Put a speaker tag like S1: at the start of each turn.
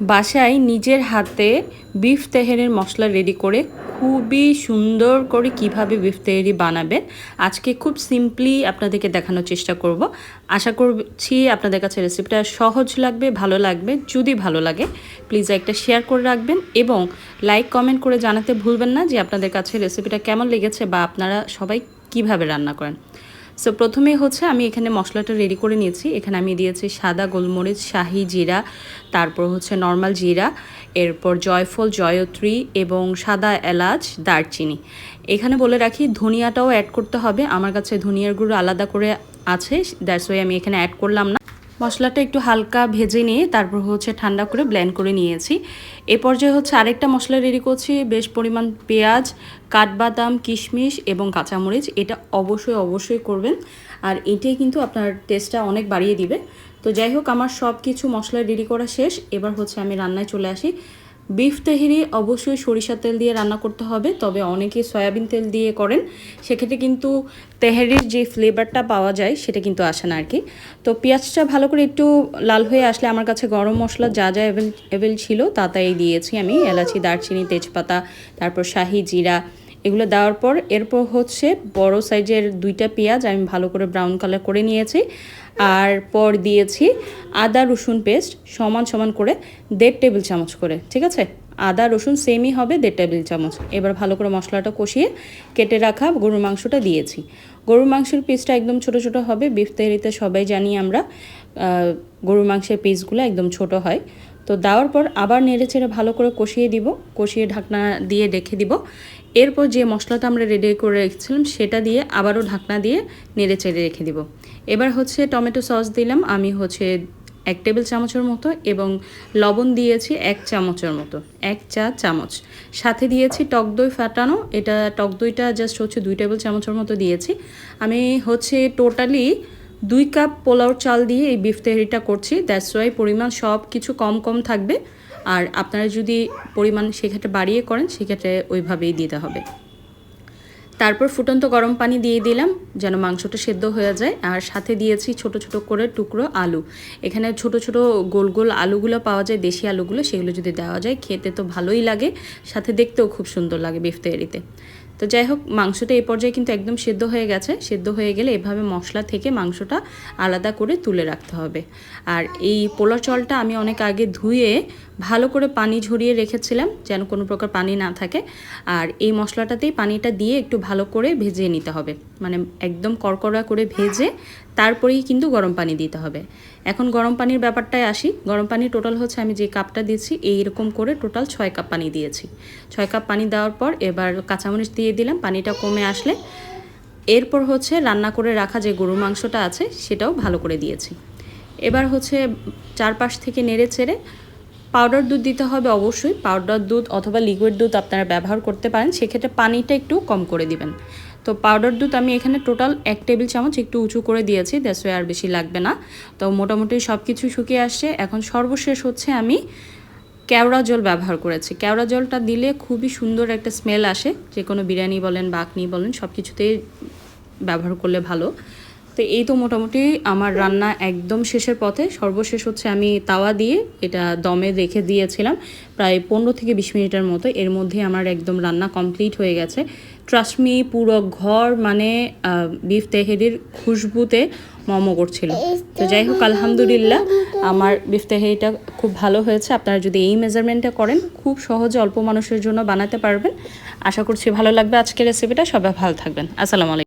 S1: বাসায় নিজের হাতে বিফ তেহেরের মশলা রেডি করে খুবই সুন্দর করে কীভাবে বিফ তেহেরি বানাবেন, আজকে খুব সিম্পলি আপনাদেরকে দেখানোর চেষ্টা করব। আশা করছি আপনাদের কাছে রেসিপিটা সহজ লাগবে, ভালো লাগবে, যদি ভালো লাগে প্লিজ একটা শেয়ার করে রাখবেন এবং লাইক কমেন্ট করে জানাতে ভুলবেন না যে আপনাদের কাছে রেসিপিটা কেমন লেগেছে বা আপনারা সবাই কীভাবে রান্না করেন। সো প্রথমে হচ্ছে আমি এখানে মশলাটা রেডি করে নিয়েছি। এখানে আমি দিয়েছি সাদা গোলমরিচ, শাহি জিরা, তারপর হচ্ছে নর্মাল জিরা, এরপর জয়ফল, জয়ত্রী এবং সাদা এলাচ, দারচিনি। এখানে বলে রাখি, ধনিয়াটাও অ্যাড করতে হবে। আমার কাছে ধনিয়ার গুঁড়ো আলাদা করে আছে দ্যাটস ওয়াই আমি এখানে অ্যাড করলাম না। মশলাটা একটু হালকা ভেজে নিয়ে তারপর হচ্ছে ঠান্ডা করে ব্লেন্ড করে নিয়েছি। এ পর্যায়ে হচ্ছে আরেকটা মশলা রেডি করছি, বেশ পরিমাণ পেঁয়াজ, কাঠবাদাম, কিশমিশ এবং কাঁচামরিচ। এটা অবশ্যই অবশ্যই করবেন। আর এটাই কিন্তু আপনার টেস্টটা অনেক বাড়িয়ে দিবে। তো যাই হোক, আমার সব কিছু মশলা রেডি করা শেষ। এবার হচ্ছে আমি রান্নায় চলে আসি। বিফ তেহেরি অবশ্যই সরিষার তেল দিয়ে রান্না করতে হবে, তবে অনেকে সয়াবিন তেল দিয়ে করেন। সেক্ষেত্রে কিন্তু তেহেরির যে ফ্লেভারটা পাওয়া যায়, সেটা কিন্তু আসে না আর কি তো পেঁয়াজটা ভালো করে একটু লাল হয়ে আসলে আমার কাছে গরম মশলা যা যা অ্যাভেল ছিল, তা তাই দিয়েছি আমি। এলাচি, দারচিনি, তেজপাতা, তারপর শাহি, জিরা এগুলো দেওয়ার পর এরপর হচ্ছে বড় সাইজের দুইটা পেঁয়াজ আমি ভালো করে ব্রাউন কালার করে নিয়েছি। আর পর দিয়েছি আদা, রসুন পেস্ট সমান সমান করে দেড় টেবিল চামচ করে, ঠিক আছে? আদা, রসুন সেমই হবে দেড় টেবিল চামচ। এবার ভালো করে মশলাটা কষিয়ে কেটে রাখা গরুর মাংসটা দিয়েছি। গরুর মাংসের পিসটা একদম ছোট ছোট হবে বিফ তৈরিতে সবাই জানি আমরা গরুর মাংসের পিসগুলো একদম ছোট হয়। তো দেওয়ার পর আবার নেড়ে চেড়ে ভালো করে কষিয়ে দিব, কষিয়ে ঢাকনা দিয়ে রেখে দিব। এরপর যে মশলাটা আমরা রেডি করে রেখেছিলাম সেটা দিয়ে আবারও ঢাকনা দিয়ে নেড়ে চেড়ে রেখে দিব। এবার হচ্ছে টমেটো সস দিলাম, আমি হচ্ছে এক টেবিল চামচের মতো এবং লবণ দিয়েছি এক চামচের মতো, এক চা চামচ। সাথে দিয়েছি টক দই ফাটানো, এটা টক দইটা জাস্ট হচ্ছে দুই টেবিল চামচের মতো দিয়েছি। আমি হচ্ছে টোটালি দুই কাপ পোলাও চাল দিয়ে এই বিফ তেহরিটা করছি দ্যাটস ওয়াই পরিমাণ সব কিছু কম কম থাকবে। আর আপনারা যদি পরিমাণ সেক্ষেত্রে বাড়িয়ে করেন, সেক্ষেত্রে ওইভাবেই দিতে হবে। তারপর ফুটন্ত গরম পানি দিয়ে দিলাম, যেন মাংসটা সেদ্ধ হয়ে যায়। আর সাথে দিয়েছি ছোট ছোট করে টুকরো আলু। এখানে ছোট ছোট গোল গোল আলুগুলো পাওয়া যায়, দেশি আলুগুলো, সেগুলো যদি দেওয়া যায়, খেতে তো ভালোই লাগে, সাথে দেখতেও খুব সুন্দর লাগে বিফ তৈরিতে। তো যাই হোক, মাংসটা এই পর্যায়ে কিন্তু একদম সেদ্ধ হয়ে গেছে। সেদ্ধ হয়ে গেলে এভাবে মশলা থেকে মাংসটা আলাদা করে তুলে রাখতে হবে। আর এই পোলা চলটা আমি অনেক আগে ধুয়ে ভালো করে পানি ঝরিয়ে রেখেছিলাম, যেন কোনো প্রকার পানি না থাকে। আর এই মশলাটাতেই পানিটা দিয়ে একটু ভালো করে ভেজে নিতে হবে। মানে একদম কড়কড়া করে ভেজে তারপরেই কিন্তু গরম পানি দিতে হবে। এখন গরম পানির ব্যাপারটায় আসি। গরম পানি টোটাল হচ্ছে আমি যে কাপটা দিয়েছি, এইরকম করে টোটাল ছয় কাপ পানি দিয়েছি। ছয় কাপ পানি দেওয়ার পর এবার কাঁচামরিচ দিয়ে দিলাম, পানিটা কমে আসলে। এরপর হচ্ছে রান্না করে রাখা যে গরু মাংসটা আছে, সেটাও ভালো করে দিয়েছি। এবার হচ্ছে চারপাশ থেকে নেড়ে ছেড়ে পাউডার দুধ দিতে হবে অবশ্যই। পাউডার দুধ অথবা লিকুইড দুধ আপনারা ব্যবহার করতে পারেন, সেক্ষেত্রে পানিটা একটু কম করে দিবেন। তো পাউডার দুধ আমি এখানে টোটাল এক টেবিল চামচ একটু উঁচু করে দিয়েছি দ্যাস আর বেশি লাগবে না। তো মোটামুটি সব কিছু শুকিয়ে আসছে। এখন সর্বশেষ হচ্ছে আমি কেওড়া জল ব্যবহার করেছি। কেওড়া জলটা দিলে খুবই সুন্দর একটা স্মেল আসে। যে কোনো বিরিয়ানি বলেন বাকনি বলেন সব কিছুতেই ব্যবহার করলে ভালো। তো এই তো মোটামুটি আমার রান্না একদম শেষের পথে। সর্বশেষ হচ্ছে আমি তাওয়া দিয়ে এটা দমে রেখে দিয়েছিলাম প্রায় পনেরো থেকে বিশ মিনিটের মতো। এর মধ্যে আমার একদম রান্না কমপ্লিট হয়ে গেছে। ট্রাস্টমি পুরো ঘর মানে বিফ তেহেরির খুশবুতে মমো করছিল। তো যাই হোক, আলহামদুলিল্লাহ আমার বিফ তেহেরিটা খুব ভালো হয়েছে। আপনারা যদি এই মেজারমেন্টটা করেন, খুব সহজে অল্প মানুষের জন্য বানাতে পারবেন। আশা করছি ভালো লাগবে আজকের রেসিপিটা সবাই ভালো থাকবেন। আসসালামু আলাইকুম।